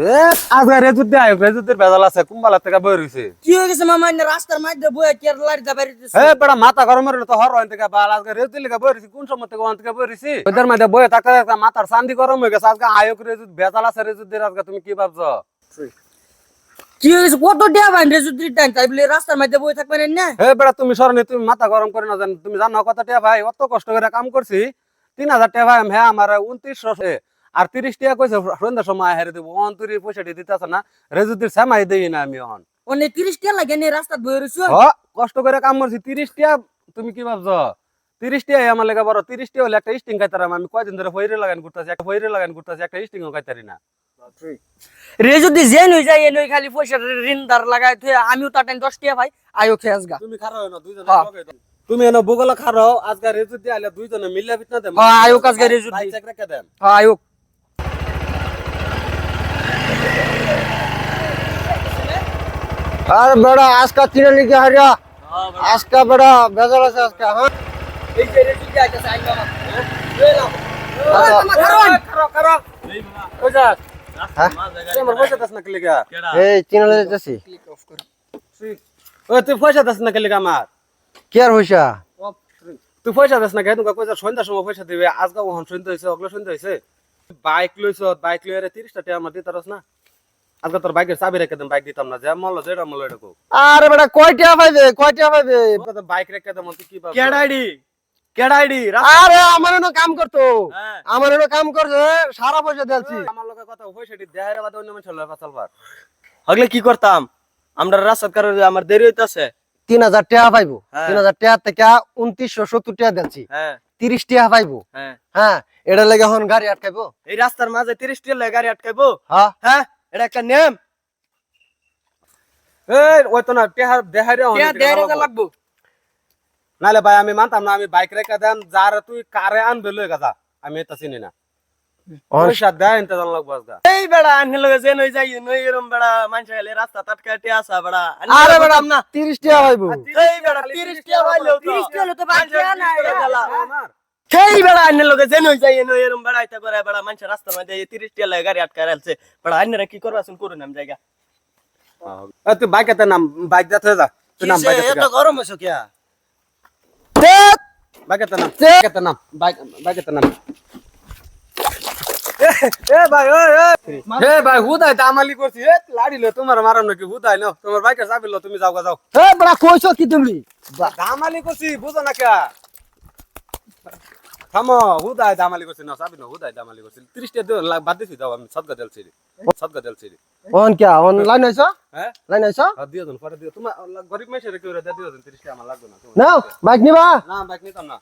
এ? আজকে বেজাল আছে কুম্বালা থেকে বই রইছে কি হয়ে গেছে মামা রাস্তার লাড়ি হে বড় মাথা গরম হলো তো হর থেকে বাল আজকে রেজুর লিগে বই রইছি কোন সময় থেকে ওখান থেকে বই রইছি? ওদের মধ্যে বই থাকতে থাকতে মাথার চান্দি গরম হয়ে গেছে আজকে বেজাল আছে আজকে তুমি কি ভাবছ? কি হয়ে গেছে? কত ভাই টাইম? তাই বলে রাস্তার থাকবেন না হে বেড়া তুমি সরনি তুমি মাথা গরম করে না জান তুমি জানো কত টাকা ভাই? অত কষ্ট করে কাম করছি তিন হাজার টাকা ভাই হ্যাঁ আমার উনত্রিশশো আর তিরিশ টাকা কইছে সন্ধ্যার সময় হেরে দেবো। অন্তরি পয়সাটি দিতেছে না রেজুদ্দির সেমাই দেই না আমি অন। অনে 30 টা লাগে নে রাস্তা বয়ে রইছো? হ কষ্ট করে কাম করছি। তিরিশ টাকা তুমি কি ভাবছ? তিরিশ টাকা আমার লেগে বড়। তিরিশ টাকা হলে একটা স্টিং খাইতারাম। আমি কয়দিন ধরে ফইরে লাগান করতেছি একটা ফইরে লাগান করতেছি একটা স্টিং খাইতারি না। রেজুদ্দি জেন হই যায় এনে খালি পয়সা ঋণদার লাগাই থুয়ে আমিও তার টাইম 10 টাকা ভাই আয়ো খেয়াস গা তুমি খারাও না দুইজন হ্যাঁ। তুমি এনে বুগলা খারাও আজকে রেজুদ্দি আইলে দুইজনে মিলিয়া বিট না দেন হ্যাঁ, আয়ো কাজকে চেক রেখে দেন। হ্যাঁ আয়ো আর বড় আজকা চিনে লিখে হারিয়া? আজকা বড় বেজাল আছে আজকা হ্যাঁ? পয়সা পয়সা তুই পয়সা দাস না কেলিগা আমার? কি আর হইছা তুই পয়সা দাস না কেন? তোকে কইছা সন্ধ্যার সময় পয়সা দিবে। আজকে ওহন সন্ধ্যা হইছে অগলো সন্ধ্যা হইছে। বাইক লইছ বাইক লইরে 30 টা টাকা আমার না? আজকে তোর বাইকের চাবি রেখে দেন বাইক দিতাম না। যে মল্ল যেটা মল্ল এটা কো। আরে বড় কয়টা পাইবে? কয়টা পাইবে? তোর বাইক রেখে দেন তুই কি পাবি কেডাইডি কেডাইডি আরে আমার এনে কাম করতো। হ্যাঁ। আমার এনে কাম করছে সারা পয়সা দিয়েছি আমার লগে কথা পয়সা দি দেহারে বাদে অন্য মানুষ লয় চলবার হগলে কি করতাম? আমরা রাস্তা কারও আমার দেরি হইতাছে। তিন হাজার টাকা পাইবো। হ্যাঁ। তিন হাজার টাকা থেকে উনত্রিশশো সত্তর টাকা দিয়েছি হ্যাঁ। তিরিশ টাকা পাইবো। হ্যাঁ। হ্যাঁ এটা লেগে এখন গাড়ি আটকাইবো। এই রাস্তার মাঝে তিরিশ টিয়া গাড়ি আটকাইবো। হ্যাঁ। হ্যাঁ? এটা একটা নেম এই ওই তো না দেহা দেহারে টিয়া দেড় হাজার লাগবো। নালে ভাই আমি মানতাম না আমি বাইক রেখে দেন যার তুই কারে আনবে লই গাদা আমি এটা চিনি না। পয়সা দেয় লাগবো আজকে এই বেড়া আন্নে লগে যে নই যাই নই এরম বেড়া মানুষ গেলে রাস্তা টাটকা টিয়া আসা বেড়া। আরে বেড়া না। তিরিশ টাকা পাইবো এই বেড়া 30 হলে তো বাকি সেই বেড়া আন্নে লগে যে নই যাই নই এরম বেড়া করে বেড়া মানুষ রাস্তার মধ্যে তিরিশ টিয়া লাগে গাড়ি আটকা রাখছে। বেড়া আন্নেরা কি করবা? শুন করুন আমি জায়গা। তুই বাইকেতে নাম বাইক দিতে যা। তুই নাম বাইকেতে গরম হইছো কিয়া? বাইকেতে নাম। নাম। বাইক বাইকেতে নাম। লো তুমি যাও যাও। কি তুমি? দামালি করছি বুঝো না কে থামো হুদাই দামালি করছি না চাবি না হুদাই দামালি করছি। ত্রিশটা দিও বাদ দিছি যাও আমি সদগা দেলছি সদগা দেলছি অন কে অন লাইন আইছো? হ্যাঁ? লাইন আইছো? দিও জন পরে দিও। তোমার গরিব মেশে রেখে রে দিও জন ত্রিশটা আমার লাগবে না। নাও বাইক নিবা? না বাইক নিতাম না।